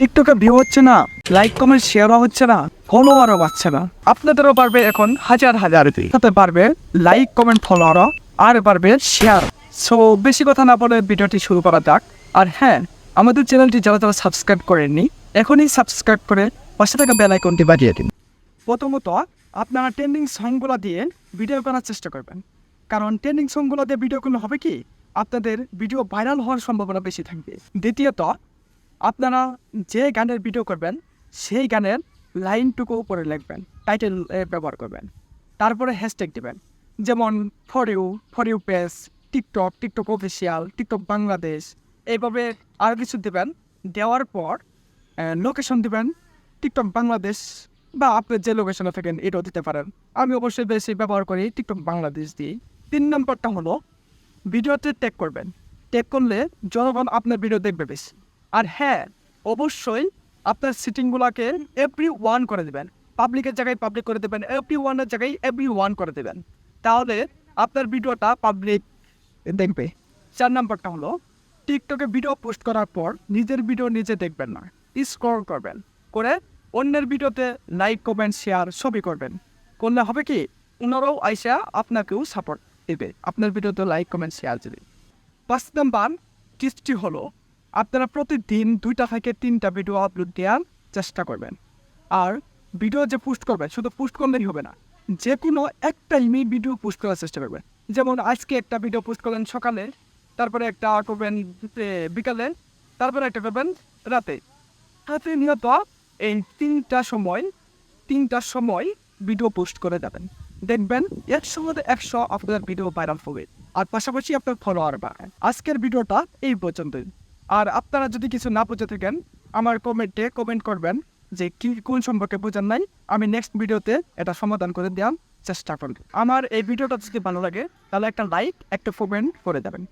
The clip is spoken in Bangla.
টিকটকে ভিউ হচ্ছে না লাইক কমেন্ট শেয়ারও হচ্ছে না ফলোয়ারও পাচ্ছে না। আপনাদেরও পারবে এখন হাজার হাজার সাথে পারবে লাইক কমেন্ট ফলোয়ারও আর পারবে শেয়ার সো বেশি কথা না বলে ভিডিওটি শুরু করা যাক। আর হ্যাঁ আমাদের চ্যানেলটি যারা যারা সাবস্ক্রাইব করেননি, এখনই সাবস্ক্রাইব করে পাশে থাকা বেল আইকনটি বাজিয়ে দিন। প্রথমত, আপনারা ট্রেন্ডিং সংগুলো দিয়ে ভিডিও করার চেষ্টা করবেন। কারণ ট্রেন্ডিং সংগুলো দিয়ে ভিডিও করলে হবে কি? আপনাদের ভিডিও ভাইরাল হওয়ার সম্ভাবনা বেশি থাকবে। দ্বিতীয়ত আপনারা যে গানের ভিডিও করবেন, সেই গানের লাইনটুকু উপরে লিখবেন টাইটেল ব্যবহার করবেন। তারপরে হ্যাশট্যাগ দেবেন। যেমন for you for you page TikTok TikTok official TikTok Bangladesh এইভাবে আরও কিছু দেবেন। দেওয়ার পর লোকেশন দেবেন টিকটক বাংলাদেশ বা আপনি যে লোকেশনে থাকেন, এটাও দিতে পারেন। আমি অবশ্যই বেশি ব্যবহার করি টিকটক বাংলাদেশ দিই তিন নম্বরটা হলো ভিডিওতে ট্যাগ করবেন। ট্যাগ করলে জনগণ আপনার ভিডিও দেখবে বেশি। আর হ্যাঁ অবশ্যই আপনার সিটিংগুলোকে এভরি ওয়ান করে দেবেন। পাবলিকের জায়গায় পাবলিক করে দেবেন এভরি ওয়ানের জায়গায় এভরি ওয়ান করে দেবেন। তাহলে আপনার ভিডিওটা পাবলিক দেখবে। চার নাম্বারটা হলো টিকটকে ভিডিও পোস্ট করার পর নিজের ভিডিও নিজে দেখবেন না। স্ক্রল করবেন। করে অন্যের ভিডিওতে লাইক কমেন্ট শেয়ার সবই করবেন। করলে হবে কি? ওনারাও আইসা আপনাকেও সাপোর্ট দেবে। আপনার ভিডিওতে লাইক কমেন্ট শেয়ার দেবে। পাঁচ নাম্বার টিপসটি হলো আপনারা প্রতিদিন দুইটা থেকে তিনটা ভিডিও আপলোড দেওয়ার চেষ্টা করবেন। আর ভিডিও যে পোস্ট করবেন, শুধু পোস্ট করলেই হবে না যে কোনো এক টাইমে ভিডিও পোস্ট করার চেষ্টা করবেন। যেমন আজকে একটা ভিডিও পোস্ট করলেন সকালে, তারপরে একটা করবেন বিকালে, তারপরে একটা করবেন রাতে। হাতে নিয়ত এই তিনটা সময় তিনটার সময় ভিডিও পোস্ট করে যাবেন। দেখবেন একশো মধ্যে একশো আপনার ভিডিও ভাইরাল হবে। আর পাশাপাশি আপনার ফলোয়ার বাড়ে আজকের ভিডিওটা এই পর্যন্তই। আর আপনারা যদি কিছু না বুঝে থাকেন, আমার কমেন্টে কমেন্ট করবেন যে কি, কোন সম্পর্কে বোঝার নাই। আমি নেক্সট ভিডিওতে এটা সমাধান করে দেওয়ার চেষ্টা করব। আমার এই ভিডিওটা যদি ভালো লাগে, তাহলে একটা লাইক একটা কমেন্ট করে দেবেন।